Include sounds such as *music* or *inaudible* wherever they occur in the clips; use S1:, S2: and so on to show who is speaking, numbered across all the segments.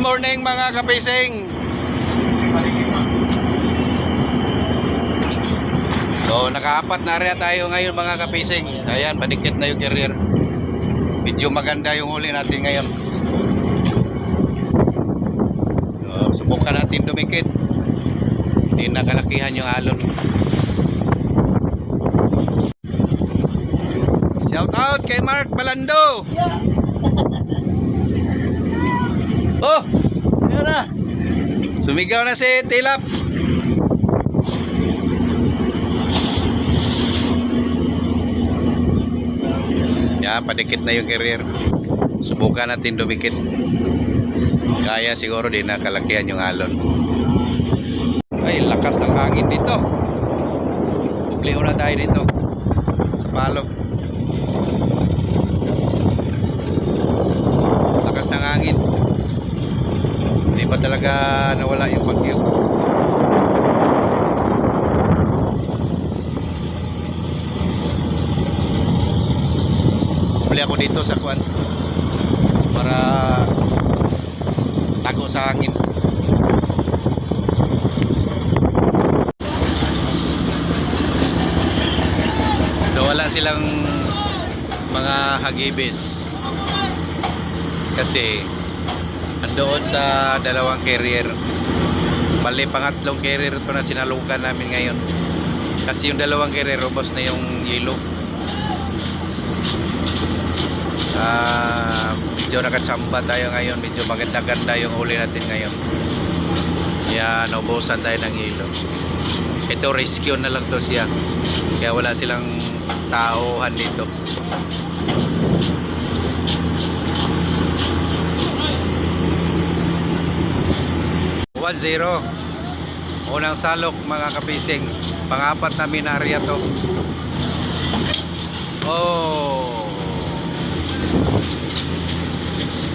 S1: Morning mga kapising. So, nakaapat na area tayo ngayon mga kapising. Ayan, padikit na yung carrier. Medyo maganda yung huli natin ngayon. So, subukan natin dumikit. Hindi nakalakihan yung alon. Shout out kay Mark Balando. Oh, yun na. Sumigaw na si Tilap. Ya, padikit na yung carrier. Subukan natin dumikit. Kaya siguro din nakalakihan yung alon. Ay, lakas ng hangin dito. Bubli na tayo dito. Sa palo. Lakas ng hangin. Pa talaga nawala yung bagyo. Bumili ako dito sa kuan para tago sa hangin. So wala silang mga hagibis kasi andoon sa dalawang carrier. Bali pangatlong carrier to na sinalukan namin ngayon. Kasi yung dalawang carrier robust na yung yellow ah medyo nakatsamba tayo ngayon. Medyo maganda-ganda yung huli natin ngayon. Kaya naubusan tayo ng yellow ito rescue na lang to siya. Kaya wala silang tauhan dito One zero. Unang salok mga kapising. Pangapat na minarya to. Oh.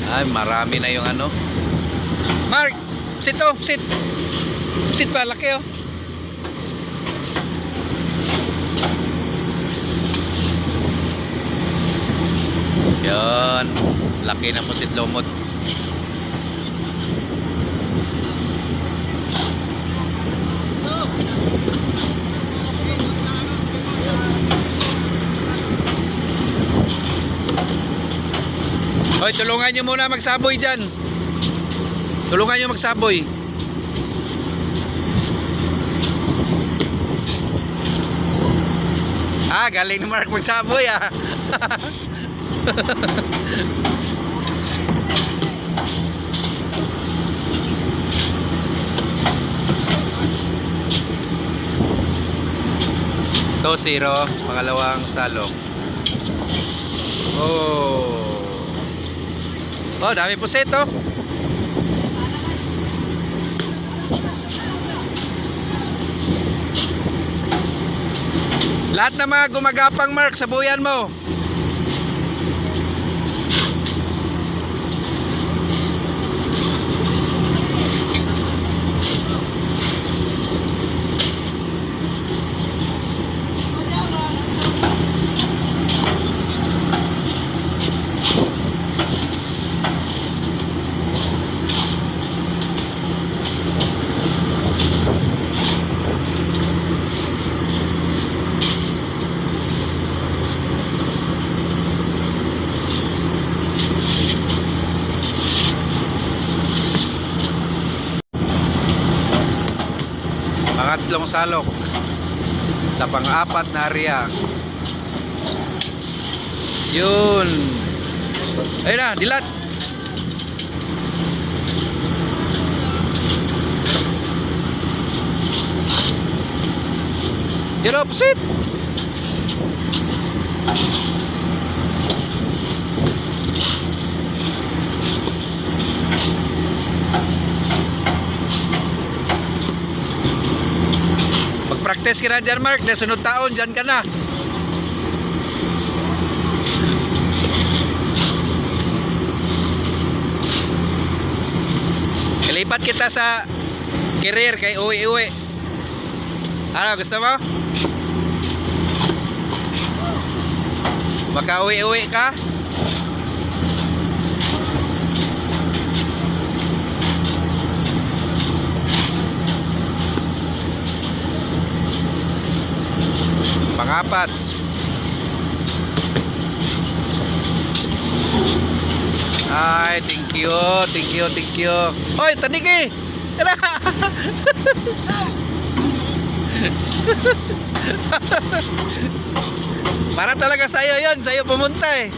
S1: Ay, marami na yung ano. Mark, sit oh, sit. Sit pa, laki oh. Yan. Laki na po si Lomot. Hoy, tulungan nyo muna magsaboy dyan. Tulungan nyo magsaboy. Ah, galing ni Mark magsaboy ah. *laughs* To zero, pangalawang salok. Oh. Oh, dami po seto. Lahat ng mga gumagapang mark sa buyan mo. Pangatlong salok sa pang-apat na area. Yun. Ayun na, dilat. Yun opposite. Mag-practice ka na dyan, Mark. Nasunod taon, dyan ka na. Ilipat kita sa career kay uwi-uwi. Ano, gusto mo? Maka-uwi-uwi ka? Pangapat. Ay, thank you, thank you, thank you. Hoy, tanig eh! *laughs* Tara! Para talaga sa'yo yon, sa'yo pumunta eh.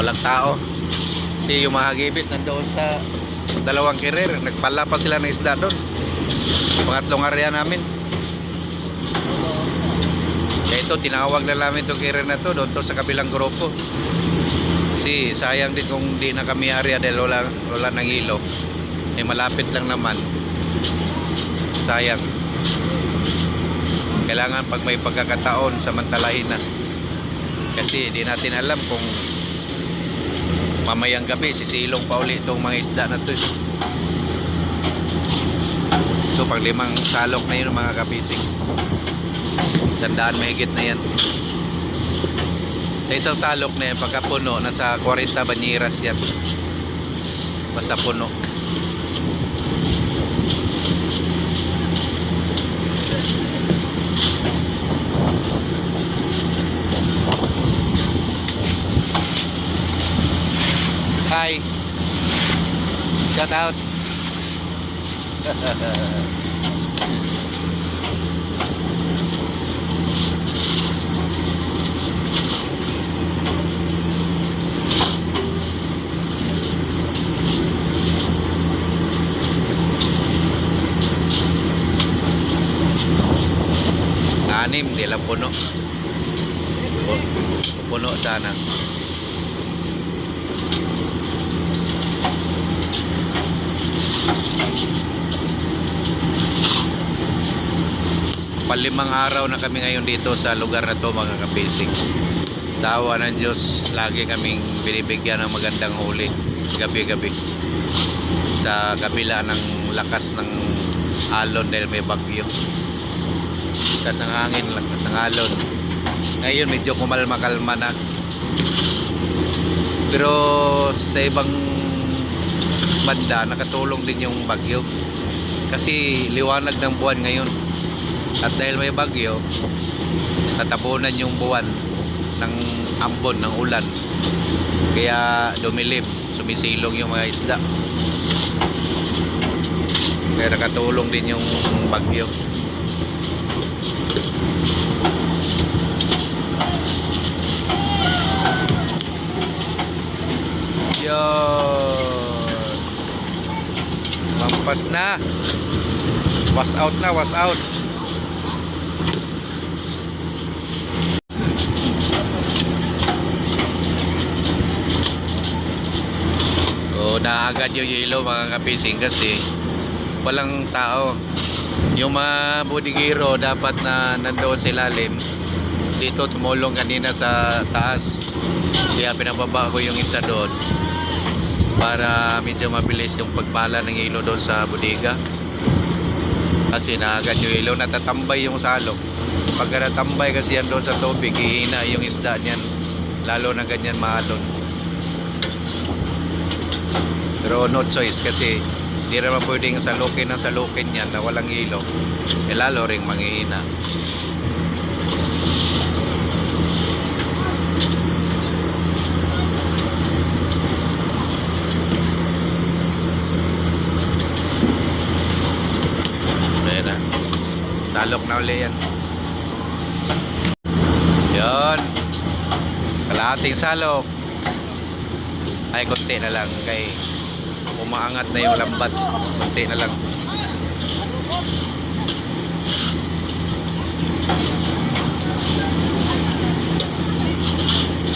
S1: Walang tao. Si yung mga gibis nandoon sa dalawang kirer. Nagpala pa sila ng isda doon. Pangatlong area namin. Kaya ito, tinawag na namin itong kirer na to doon to sa kabilang grupo. Kasi sayang din kung di na kami area dahil wala, wala ng ilo. Eh malapit lang naman. Sayang. Kailangan pag may pagkakataon samantalahin na. Kasi di natin alam kung mamayang gabi sisilong pa uli itong mga isda na to. So pang limang salok na yun mga kapising. Sandaan mahigit na yan. Sa isang salok na yan, pagka puno, nasa 40 banyiras yan. Basta puno. Shout out. Anim, di lang puno. Pu- Puno sana. Palimang araw na kami ngayon dito sa lugar na to mga kapising. Sa awa ng Diyos, lagi kaming binibigyan ng magandang huli gabi-gabi. Sa kabila ng lakas ng alon dahil may bagyo. Lakas ng hangin, lakas ng alon. Ngayon medyo kumalma-kalma na. Pero sa ibang banda, nakatulong din yung bagyo. Kasi liwanag ng buwan ngayon. At dahil may bagyo, tatabunan yung buwan ng ambon, ng ulan. Kaya dumilim, sumisilong yung mga isda. Kaya nakatulong din yung bagyo. Yun. Mampas na. Was out na, was out. O naagad yung yelo mga kapising kasi walang tao. Yung mga budigiro dapat na nandoon sa ilalim dito tumulong kanina sa taas. Kaya pinababa ko yung isa doon para medyo mabilis yung pagpala ng ilo doon sa bodega. Kasi naagad yung ilo, natatambay yung salok. Pag natambay kasi yan doon sa tubig, hihina yung isda niyan. Lalo na ganyan maalon. Pero no choice kasi hindi naman pwedeng salukin ng salukin yan na walang ilo. Eh lalo ring manghihina. Ayan na. Salok na uli yan. Yun. Kalahating salok. Ay, konti na lang. Kay umaangat na yung lambat. Konti na lang.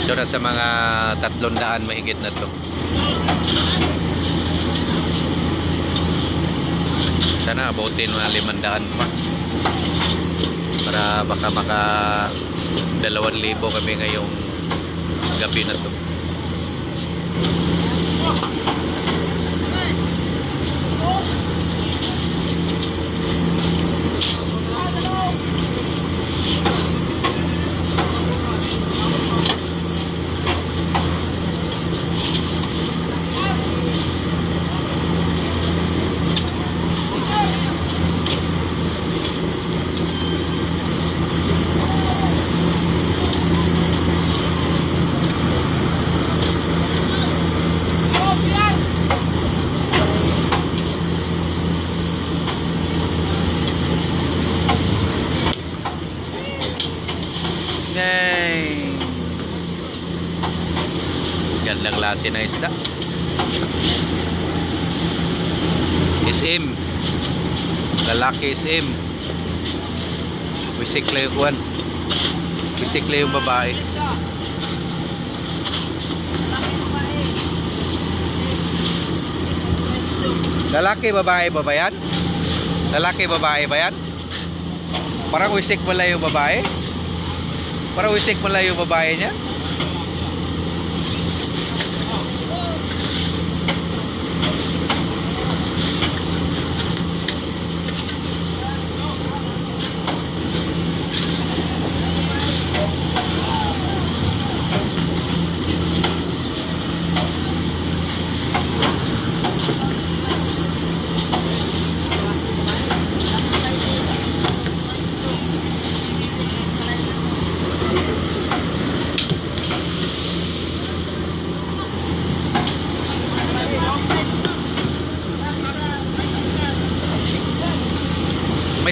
S1: Ito na sa mga tatlong daan mahigit na to. Sana abutin mga limandaan pa. Para baka maka dalawang libo kami ngayong gabi na to. Klase na isda. SM. Lalaki SM. Wisik lang yung kuwan. Wisik lang yung babae. Lalaki, babae ba ba yan? Lalaki, babae ba? Parang wisik lang yung babae? Parang wisik lang yung babae niya?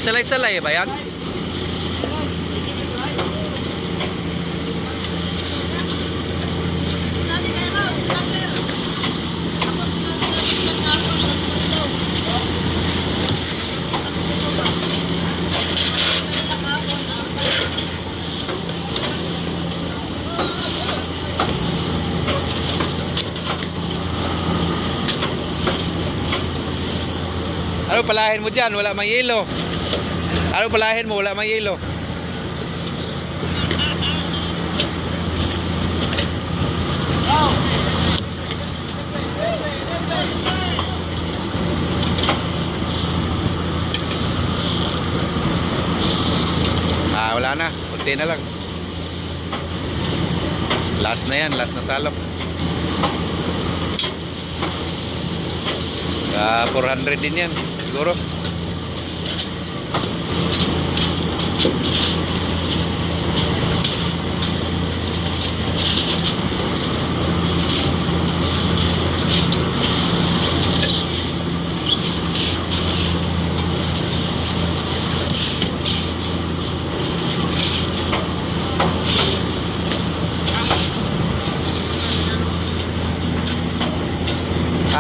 S1: May salay-salay ba yan? Ano palahin mo dyan? Wala mang yelo. Ano palahin mo? Wala mang yelo. Ah, wala na. Kunti na lang. Last na yan. Last na salok. Ah, 400 din yan. Siguro.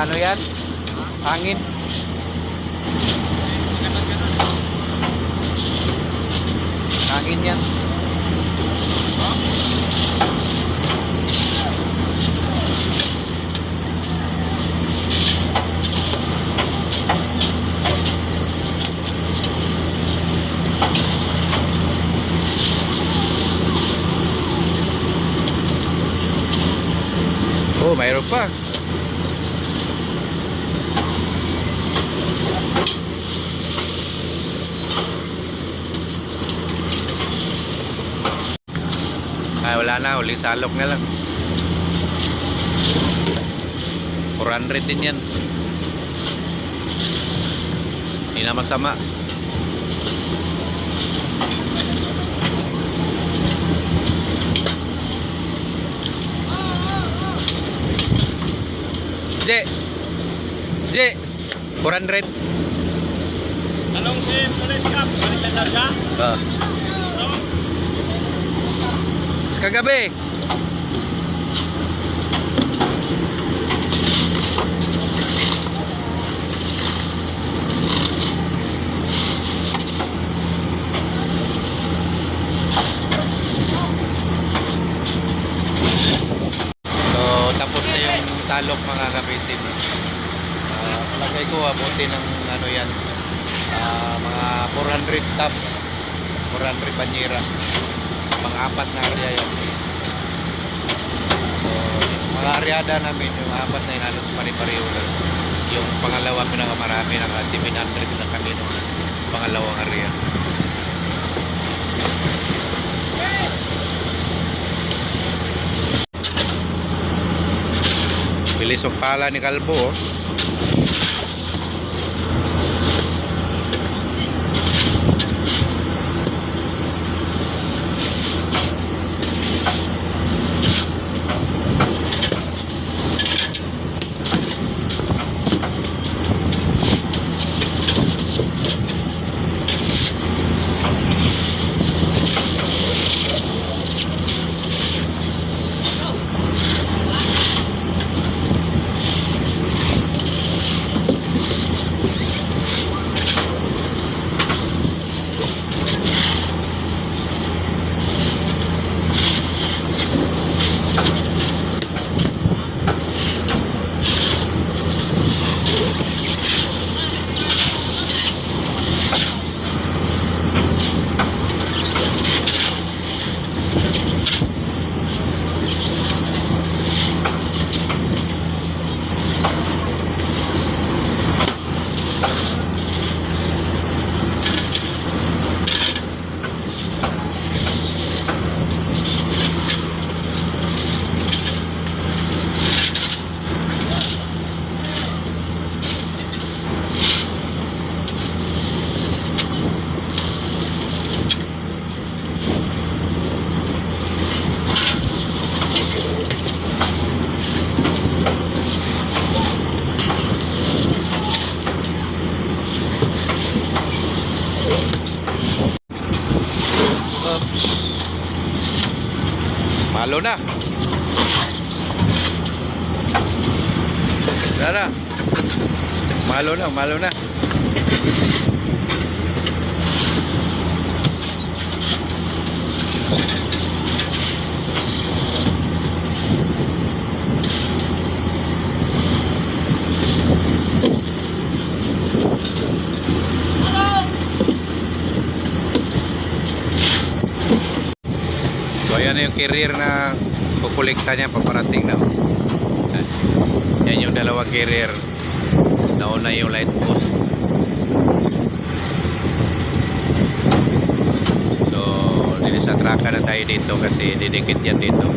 S1: Ano yan? Hangin. Hangin yan. Oh, mayroon pa. Ay, wala na. Uling salok na lang. 400 din yan. Hindi na masama. Je! Je! 400.
S2: Anong si Police Cap? Balik sa siya?
S1: Ah. Kagabi. So, tapos na yung salok mga kapisin. Uh, lagay ko abuti ng ano yan. ah, mga 400 tops. 400 banyera apat na area yan. So, mga areada namin, yung apat na yun, halos pare-pareho lang. Yung pangalawa, pinakamarami, naka 700 na kami nung pangalawang area. Bilis ang pala ni Kalbo, oh. Malo na, malo na. Yung carrier na kukulikta niya paparating na. Yan. Yung dalawang carrier. Nauna yung light post. So, dili sa traka na tayo dito kasi didikit yan dito.